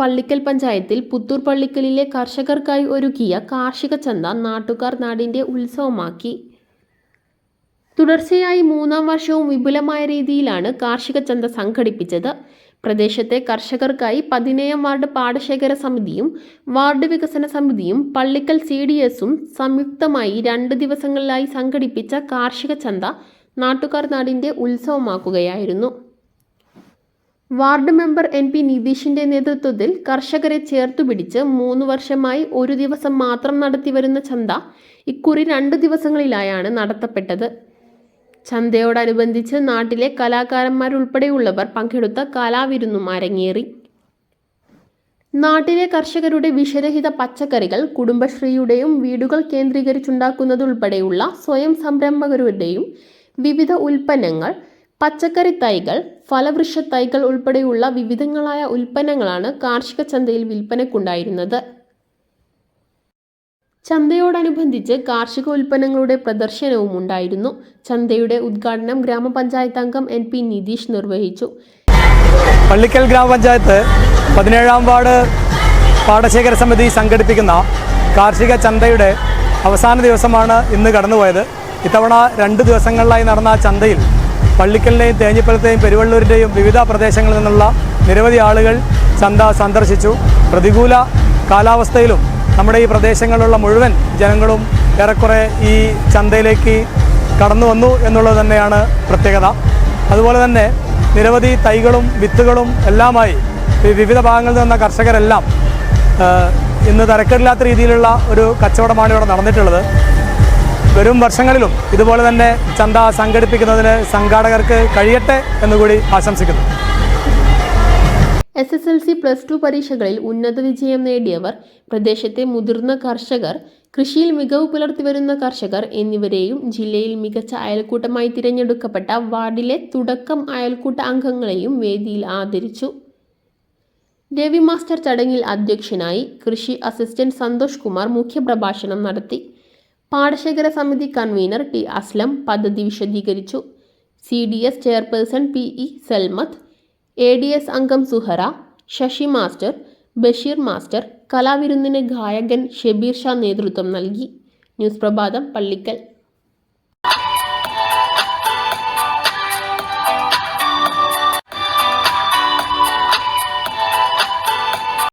പള്ളിക്കൽ പഞ്ചായത്തിൽ പുത്തൂർ പള്ളിക്കലിലെ കർഷകർക്കായി ഒരുക്കിയ കാർഷിക ചന്ത നാട്ടുകാർ നാടിന്റെ ഉത്സവമാക്കി. തുടർച്ചയായി മൂന്നാം വർഷവും വിപുലമായ രീതിയിലാണ് കാർഷിക ചന്ത സംഘടിപ്പിച്ചത്. പ്രദേശത്തെ കർഷകർക്കായി പതിനേഴാം വാർഡ് പാടശേഖര സമിതിയും വാർഡ് വികസന സമിതിയും പള്ളിക്കൽ സി ഡി എസും സംയുക്തമായി രണ്ട് ദിവസങ്ങളിലായി സംഘടിപ്പിച്ച കാർഷിക ചന്ത നാട്ടുകാർ നാടിന്റെ ഉത്സവമാക്കുകയായിരുന്നു. വാർഡ് മെമ്പർ എൻ പി നിതീഷിന്റെ നേതൃത്വത്തിൽ കർഷകരെ ചേർത്തുപിടിച്ച് മൂന്ന് വർഷമായി ഒരു ദിവസം മാത്രം നടത്തിവരുന്ന ചന്ത ഇക്കുറി രണ്ട് ദിവസങ്ങളിലായാണ് നടത്തപ്പെട്ടത്. ചന്തയോടനുബന്ധിച്ച് നാട്ടിലെ കലാകാരന്മാരുൾപ്പെടെയുള്ളവർ പങ്കെടുത്ത കലാവിരുന്നും അരങ്ങേറി. നാട്ടിലെ കർഷകരുടെ വിഷരഹിത പച്ചക്കറികൾ കുടുംബശ്രീയുടെയും വീടുകൾ കേന്ദ്രീകരിച്ചുണ്ടാക്കുന്നതുൾപ്പെടെയുള്ള സ്വയം സംരംഭകരുടെയും വിവിധ ഉൽപ്പന്നങ്ങൾ പച്ചക്കറി തൈകൾ ഫലവൃക്ഷ തൈകൾ ഉൾപ്പെടെയുള്ള വിവിധങ്ങളായ ഉൽപ്പന്നങ്ങളാണ് കാർഷിക ചന്തയിൽ വിൽപ്പനക്കുണ്ടായിരുന്നത്. ചന്തയോടനുബന്ധിച്ച് കാർഷിക ഉൽപ്പന്നങ്ങളുടെ പ്രദർശനവും ഉണ്ടായിരുന്നു. ചന്തയുടെ ഉദ്ഘാടനം ഗ്രാമപഞ്ചായത്ത് അംഗം എൻ പി നിതീഷ് നിർവഹിച്ചു. പള്ളിക്കൽ ഗ്രാമപഞ്ചായത്ത് പതിനേഴാം വാർഡ് പാടശേഖര സമിതി സംഘടിപ്പിക്കുന്ന കാർഷിക ചന്തയുടെ അവസാന ദിവസമാണ് ഇന്ന് കടന്നുപോയത്. ഇത്തവണ രണ്ട് ദിവസങ്ങളിലായി നടന്ന ചന്തയിൽ പള്ളിക്കലിന്റെയും തേഞ്ഞിപ്പലത്തെയും പെരുവള്ളൂരിന്റെയും വിവിധ പ്രദേശങ്ങളിൽ നിന്നുള്ള നിരവധി ആളുകൾ ചന്ത സന്ദർശിച്ചു. പ്രതികൂല കാലാവസ്ഥയിലും നമ്മുടെ ഈ പ്രദേശങ്ങളിലുള്ള മുഴുവൻ ജനങ്ങളും ഏറെക്കുറെ ഈ ചന്തയിലേക്ക് കടന്നു വന്നു എന്നുള്ളത് തന്നെയാണ് പ്രത്യേകത. അതുപോലെ തന്നെ നിരവധി തൈകളും വിത്തുകളും എല്ലാമായി വിവിധ ഭാഗങ്ങളിൽ നിന്ന കർഷകരെല്ലാം ഇന്ന് തരക്കേടില്ലാത്ത രീതിയിലുള്ള ഒരു കച്ചവടമാണ് ഇവിടെ നടന്നിട്ടുള്ളത്. വരും വർഷങ്ങളിലും ഇതുപോലെ തന്നെ ചന്ത സംഘടിപ്പിക്കുന്നതിന് സംഘാടകർക്ക് കഴിയട്ടെ എന്നുകൂടി ആശംസിക്കുന്നു. S S L C plus two പരീക്ഷകളിൽ ഉന്നത വിജയം നേടിയവർ പ്രദേശത്തെ മുതിർന്ന കർഷകർ കൃഷിയിൽ മികവ് പുലർത്തി വരുന്ന കർഷകർ എന്നിവരെയും ജില്ലയിൽ മികച്ച അയൽക്കൂട്ടമായി തിരഞ്ഞെടുക്കപ്പെട്ട വാർഡിലെ തുടക്കം അയൽക്കൂട്ട അംഗങ്ങളെയും വേദിയിൽ ആദരിച്ചു. രവി മാസ്റ്റർ ചടങ്ങിൽ അധ്യക്ഷനായി കൃഷി അസിസ്റ്റന്റ് സന്തോഷ് കുമാർ മുഖ്യപ്രഭാഷണം നടത്തി. പാടശേഖര സമിതി കൺവീനർ ടി അസ്ലം പദ്ധതി വിശദീകരിച്ചു. C D S chairperson P E Salmath A D S അംഗം സുഹറ ശശി മാസ്റ്റർ ബഷീർ മാസ്റ്റർ കലാവിരുന്നിന് ഗായകൻ ഷെബീർ ഷാ നേതൃത്വം നൽകി. ന്യൂസ് പ്രഭാതം പള്ളിക്കൽ.